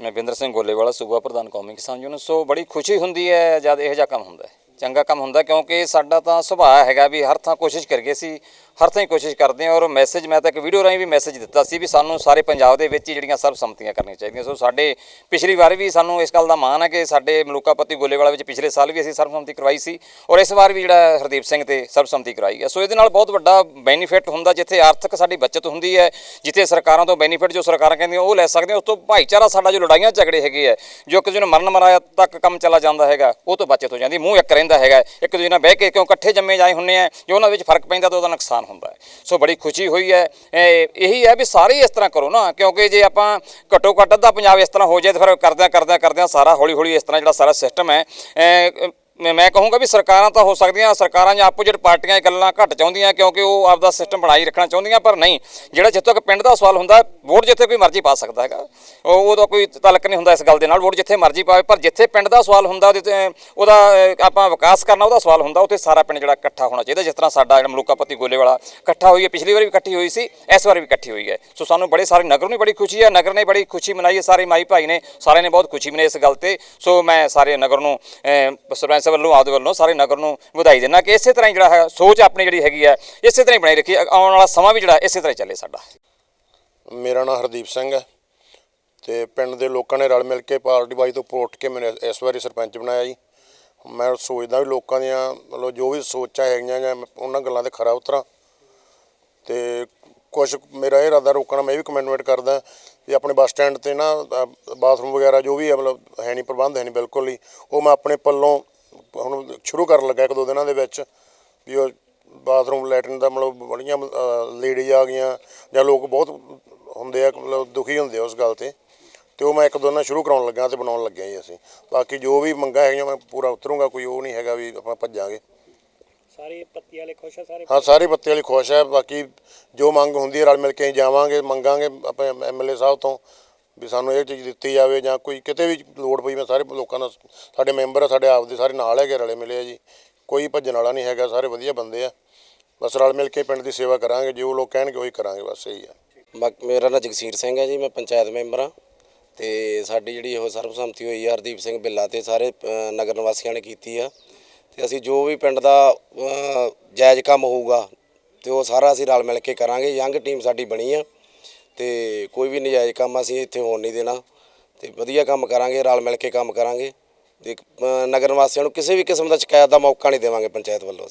ਮੈਂ ਬਿੰਦਰ ਸਿੰਘ ਗੋਲੇਵਾਲਾ, ਸੂਬਾ ਪ੍ਰਧਾਨ ਕੌਮੀ ਕਿਸਾਨ ਯੂਨੀਅਨ। ਸੋ ਬੜੀ ਖੁਸ਼ੀ ਹੁੰਦੀ ਹੈ, ਜਦ ਇਹੋ ਜਿਹਾ ਕੰਮ ਹੁੰਦਾ ਹੈ। ਚੰਗਾ ਕੰਮ ਹੁੰਦਾ, ਕਿਉਂਕਿ ਸਾਡਾ ਤਾਂ ਸੁਭਾਅ ਹੈਗਾ ਵੀ ਹਰ ਥਾਂ ਕੋਸ਼ਿਸ਼ ਕਰੀਏ ਸੀ ਹਰ ਥਾਂ ਹੀ ਕੋਸ਼ਿਸ਼ ਕਰਦੇ ਹਾਂ ਔਰ ਮੈਸੇਜ ਮੈਂ ਤਾਂ ਇੱਕ ਵੀਡੀਓ ਰਾਹੀਂ ਵੀ ਮੈਸੇਜ ਦਿੱਤਾ ਸੀ ਵੀ ਸਾਨੂੰ ਸਾਰੇ ਪੰਜਾਬ ਦੇ ਵਿੱਚ ਹੀ ਜਿਹੜੀਆਂ ਸਰਬਸੰਮਤੀਆਂ ਕਰਨੀਆਂ ਚਾਹੀਦੀਆਂ। ਸੋ ਸਾਡੇ ਪਿਛਲੀ ਵਾਰ ਵੀ ਸਾਨੂੰ ਇਸ ਗੱਲ ਦਾ ਮਾਣ ਹੈ ਕਿ ਸਾਡੇ ਮਲੂਕਾਪਤੀ ਗੋਲੇਵਾਲਾ ਵਿੱਚ ਪਿਛਲੇ ਸਾਲ ਵੀ ਅਸੀਂ ਸਰਬਸੰਮਤੀ ਕਰਵਾਈ ਸੀ ਔਰ ਇਸ ਵਾਰ ਵੀ ਜਿਹੜਾ ਹਰਦੀਪ ਸਿੰਘ ਤੇ ਸਰਬਸੰਮਤੀ ਕਰਵਾਈ ਹੈ। ਸੋ ਇਹਦੇ ਨਾਲ ਬਹੁਤ ਵੱਡਾ ਬੈਨੀਫਿਟ ਹੁੰਦਾ ਜਿੱਥੇ ਆਰਥਿਕ ਸਾਡੀ ਬਚਤ ਹੁੰਦੀ ਹੈ, ਜਿੱਥੇ ਸਰਕਾਰਾਂ ਤੋਂ ਬੈਨੀਫਿਟ ਜੋ ਸਰਕਾਰਾਂ ਕਹਿੰਦੀਆਂ ਉਹ ਲੈ ਸਕਦੇ ਹਾਂ ਉਸ ਤੋਂ ਭਾਈਚਾਰਾ ਸਾਡਾ ਜੋ ਲੜਾਈਆਂ ਝਗੜੇ ਹੈਗੇ ਹੈ ਜੋ ਇੱਕ ਦੂਜੇ ਨੂੰ ਮਰਨ ਮਰਾਇਆ ਤੱਕ ਕੰਮ ਚਲਾ ਜਾਂਦਾ ਹੈਗਾ, ਉਹ ਤੋਂ ਬਚਤ ਹੋ ਜਾਂਦੀ। ਮੂੰਹ ਇੱਕ ਰਹਿੰਦਾ ਹੈਗਾ, ਇੱਕ ਦੂਜੇ ਨਾਲ ਬਹਿ ਕੇ ਕਿਉਂ ਇਕੱਠੇ ਜੰਮੇ ਜਾਏ ਹੁੰਨੇ ਆ, ਜੇ ਉਹਨਾਂ ਵਿੱਚ ਫ਼ਰਕ ਪੈਂਦਾ ਤਾਂ ਉਹਦਾ ਨੁਕਸਾਨ ਹੁੰਦਾ ਹੈ। ਸੋ ਬੜੀ ਖੁਸ਼ੀ ਹੋਈ ਹੈ। ਇਹੀ ਹੈ ਵੀ ਸਾਰੇ ਹੀ ਇਸ ਤਰ੍ਹਾਂ ਕਰੋ ਨਾ, ਕਿਉਂਕਿ ਜੇ ਆਪਾਂ ਘੱਟੋ ਘੱਟ ਅੱਧਾ ਪੰਜਾਬ ਇਸ ਤਰ੍ਹਾਂ ਹੋ ਜਾਏ ਤਾਂ ਫਿਰ ਕਰਦਿਆਂ ਕਰਦਿਆਂ ਕਰਦਿਆਂ ਸਾਰਾ ਹੌਲੀ ਹੌਲੀ ਇਸ ਤਰ੍ਹਾਂ ਜਿਹੜਾ ਸਾਰਾ ਸਿਸਟਮ ਹੈ ਮੈਂ ਮੈਂ ਕਹੂੰਗਾ ਵੀ ਸਰਕਾਰਾਂ ਤਾਂ ਹੋ ਸਕਦੀਆਂ, ਸਰਕਾਰਾਂ ਜਾਂ ਆਪੋਜੀਟ ਪਾਰਟੀਆਂ ਇਹ ਗੱਲਾਂ ਘੱਟ ਚਾਹੁੰਦੀਆਂ ਕਿਉਂਕਿ ਉਹ ਆਪਦਾ ਸਿਸਟਮ ਬਣਾਈ ਰੱਖਣਾ ਚਾਹੁੰਦੀਆਂ, ਪਰ ਨਹੀਂ। ਜਿਹੜਾ ਜਿੱਥੋਂ ਤੱਕ ਪਿੰਡ ਦਾ ਸਵਾਲ ਹੁੰਦਾ, ਵੋਟ ਜਿੱਥੇ ਕੋਈ ਮਰਜ਼ੀ ਪਾ ਸਕਦਾ ਹੈਗਾ। ਉਹ ਉਹਦਾ ਕੋਈ ਤਲਕ ਨਹੀਂ ਹੁੰਦਾ ਇਸ ਗੱਲ ਦੇ ਨਾਲ, ਵੋਟ ਜਿੱਥੇ ਮਰਜ਼ੀ ਪਾਵੇ, ਪਰ ਜਿੱਥੇ ਪਿੰਡ ਦਾ ਸਵਾਲ ਹੁੰਦਾ, ਉਹਦੇ ਤੇ, ਉਹਦਾ ਆਪਾਂ ਵਿਕਾਸ ਕਰਨਾ, ਉਹਦਾ ਸਵਾਲ ਹੁੰਦਾ, ਉੱਥੇ ਸਾਰਾ ਪਿੰਡ ਜਿਹੜਾ ਇਕੱਠਾ ਹੋਣਾ ਚਾਹੀਦਾ। ਜਿਸ ਤਰ੍ਹਾਂ ਸਾਡਾ ਜਿਹੜਾ ਮਲੂਕਾਪਤੀ ਗੋਲੇ ਵਾਲਾ ਇਕੱਠਾ ਹੋਈ ਹੈ, ਪਿਛਲੀ ਵਾਰ ਵੀ ਇਕੱਠੀ ਹੋਈ ਸੀ, ਇਸ ਵਾਰ ਵੀ ਇਕੱਠੀ ਹੋਈ ਹੈ। ਸੋ ਸਾਨੂੰ ਬੜੇ ਸਾਰੇ, ਨਗਰ ਨੂੰ ਬੜੀ ਖੁਸ਼ੀ ਹੈ, ਨਗਰ ਨੇ ਬੜੀ ਖੁਸ਼ੀ ਮਨਾਈ ਹੈ, ਸਾਰੇ ਮਾਈ ਭਾਈ ਨੇ, ਸਾਰਿਆਂ ਨੇ ਬਹੁਤ ਖੁਸ਼ੀ ਮਨਾਈ ਇਸ ਗੱਲ ਤੇ। ਸੋ ਮੈਂ ਸਾਰੇ ਨਗਰ ਨੂੰ ਸਰਪੰਚ ਵੱਲੋਂ ਆਪਦੇ ਵੱਲੋਂ ਸਾਰੇ ਨਗਰ ਨੂੰ ਵਧਾਈ ਦਿੰਦਾ ਕਿ ਇਸੇ ਤਰ੍ਹਾਂ ਹੀ ਜਿਹੜਾ ਹੈ, ਸੋਚ ਆਪਣੀ ਜਿਹੜੀ ਹੈਗੀ ਹੈ, ਇਸੇ ਤਰ੍ਹਾਂ ਹੀ ਬਣਾਈ ਰੱਖੀ ਆਉਣ ਵਾਲਾ ਸਮਾਂ ਵੀ ਜਿਹੜਾ ਇਸੇ ਤਰ੍ਹਾਂ ਹੀ ਚੱਲੇ ਸਾਡਾ। ਮੇਰਾ ਨਾਮ ਹਰਦੀਪ ਸਿੰਘ ਹੈ ਤੇ ਪਿੰਡ ਦੇ ਲੋਕਾਂ ਨੇ ਰਲ ਮਿਲ ਕੇ ਪਾਰਟੀ ਬਾਈ ਤੋਂ ਉੱਠ ਕੇ ਮੈਨੂੰ ਇਸ- ਵਾਰੀ ਸਰਪੰਚ ਬਣਾਇਆ ਜੀ। ਮੈਂ ਸੋਚਦਾ ਵੀ ਲੋਕਾਂ ਦੀਆਂ, ਮਤਲਬ ਜੋ ਵੀ ਸੋਚਾਂ ਹੈਗੀਆਂ ਜਾਂ ਉਹਨਾਂ ਗੱਲਾਂ ਤੇ ਖਰਾ ਉਤਰਾਂ। ਤੇ ਕੁਝ ਮੇਰਾ ਇਹ ਇਰਾਦਾ ਰੋਕਣਾ, ਮੈਂ ਇਹ ਵੀ ਕਮੈਂਡਮੈਂਟ ਕਰਦਾ ਵੀ ਆਪਣੇ ਬੱਸ ਸਟੈਂਡ ਤੇ ਨਾ ਬਾਥਰੂਮ ਵਗੈਰਾ ਜੋ ਵੀ ਹੈ, ਮਤਲਬ ਹੈ ਨਹੀਂ, ਪ੍ਰਬੰਧ ਹੈ ਨਹੀਂ ਬਿਲਕੁਲ ਹੀ, ਉਹ ਮੈਂ ਆਪਣੇ ਪੱਲੋਂ ਹੁਣ ਸ਼ੁਰੂ ਕਰਨ ਲੱਗਾ ਇੱਕ ਦੋ ਦਿਨਾਂ ਦੇ ਵਿੱਚ ਵੀ ਉਹ ਬਾਥਰੂਮ ਲੈਟਰਨ ਦਾ ਮਤਲਬ ਬੜੀਆਂ ਲੇਡੀਜ਼ ਆ ਗਈਆਂ ਜਾਂ ਲੋਕ ਬਹੁਤ ਹੁੰਦੇ ਆ ਮਤਲਬ ਦੁਖੀ ਹੁੰਦੇ ਆ ਉਸ ਗੱਲ ਤੇ। ਤੇ ਉਹ ਮੈਂ ਇੱਕ ਦੋ ਨਾਲ ਸ਼ੁਰੂ ਕਰਾਉਣ ਲੱਗਾ ਤੇ ਬਣਾਉਣ ਲੱਗਿਆ ਜੀ ਅਸੀਂ। ਬਾਕੀ ਜੋ ਵੀ ਮੰਗਾ ਹੈਗੀਆਂ ਮੈਂ ਪੂਰਾ ਉਤਰੂੰਗਾ ਕੋਈ ਉਹ ਨਹੀਂ ਹੈਗਾ ਵੀ ਆਪਾਂ ਭੱਜਾਂਗੇ। ਸਾਰੇ ਪੱਤੀ ਵਾਲੇ ਖੁਸ਼ ਆ ਸਾਰੇ? ਹਾਂ ਸਾਰੇ ਪੱਤੇ ਵਾਲੀ ਖੁਸ਼ ਹੈ ਬਾਕੀ ਜੋ ਮੰਗ ਹੁੰਦੀ ਹੈ ਰਲ ਮਿਲ ਕੇ ਜਾਵਾਂਗੇ ਮੰਗਾਂਗੇ ਆਪਣੇ ਐਮਐਲਏ ਸਾਹਿਬ ਤੋਂ। ਵੀ ਸਾਨੂੰ ਇਹ ਚੀਜ਼ ਦਿੱਤੀ ਜਾਵੇ ਜਾਂ ਕੋਈ ਕਿਤੇ ਵੀ ਲੋੜ ਪਈ, ਮੈਂ ਸਾਰੇ ਲੋਕਾਂ ਦਾ, ਸਾਡੇ ਮੈਂਬਰ ਆ, ਸਾਡੇ ਆਪ ਦੇ ਸਾਰੇ ਨਾਲ ਹੈਗੇ, ਰਲੇ ਮਿਲੇ ਆ ਜੀ। ਕੋਈ ਭੱਜਣ ਵਾਲਾ ਨਹੀਂ ਹੈਗਾ, ਸਾਰੇ ਵਧੀਆ ਬੰਦੇ ਆ। ਬਸ ਰਲ ਮਿਲ ਕੇ ਪਿੰਡ ਦੀ ਸੇਵਾ ਕਰਾਂਗੇ, ਜੋ ਲੋਕ ਕਹਿਣਗੇ ਉਹੀ ਕਰਾਂਗੇ, ਬਸ ਇਹੀ ਆ। ਬਾਕੀ ਮੇਰਾ ਨਾਮ ਜਗਸੀਰ ਸਿੰਘ ਹੈ ਜੀ, ਮੈਂ ਪੰਚਾਇਤ ਮੈਂਬਰ ਹਾਂ ਤੇ ਸਾਡੀ ਜਿਹੜੀ ਉਹ ਸਰਬਸੰਮਤੀ ਹੋਈ ਆ, ਹਰਦੀਪ ਸਿੰਘ ਬਿੱਲਾ ਤੇ ਸਾਰੇ ਨਗਰ ਨਿਵਾਸੀਆਂ ਨੇ ਕੀਤੀ ਆ। ਤੇ ਅਸੀਂ ਜੋ ਵੀ ਪਿੰਡ ਦਾ ਜਾਇਜ਼ ਕੰਮ ਹੋਊਗਾ, ਤੇ ਉਹ ਸਾਰਾ ਅਸੀਂ ਰਲ ਮਿਲ ਕੇ ਕਰਾਂਗੇ, ਯੰਗ ਟੀਮ ਸਾਡੀ ਬਣੀ ਆ। ਤੇ ਕੋਈ ਵੀ ਨਜਾਇਜ਼ ਕੰਮ ਅਸੀਂ ਇੱਥੇ ਹੋਣ ਨਹੀਂ ਦੇਣਾ ਤੇ ਵਧੀਆ ਕੰਮ ਕਰਾਂਗੇ ਰਲ ਮਿਲ ਕੇ ਕੰਮ ਕਰਾਂਗੇ ਤੇ ਅ, ਨਗਰ ਨਿਵਾਸੀਆਂ ਨੂੰ ਕਿਸੇ ਵੀ ਕਿਸਮ ਦਾ ਸ਼ਿਕਾਇਤ ਦਾ ਮੌਕਾ ਨਹੀਂ ਦੇਵਾਂਗੇ ਪੰਚਾਇਤ ਵੱਲੋਂ।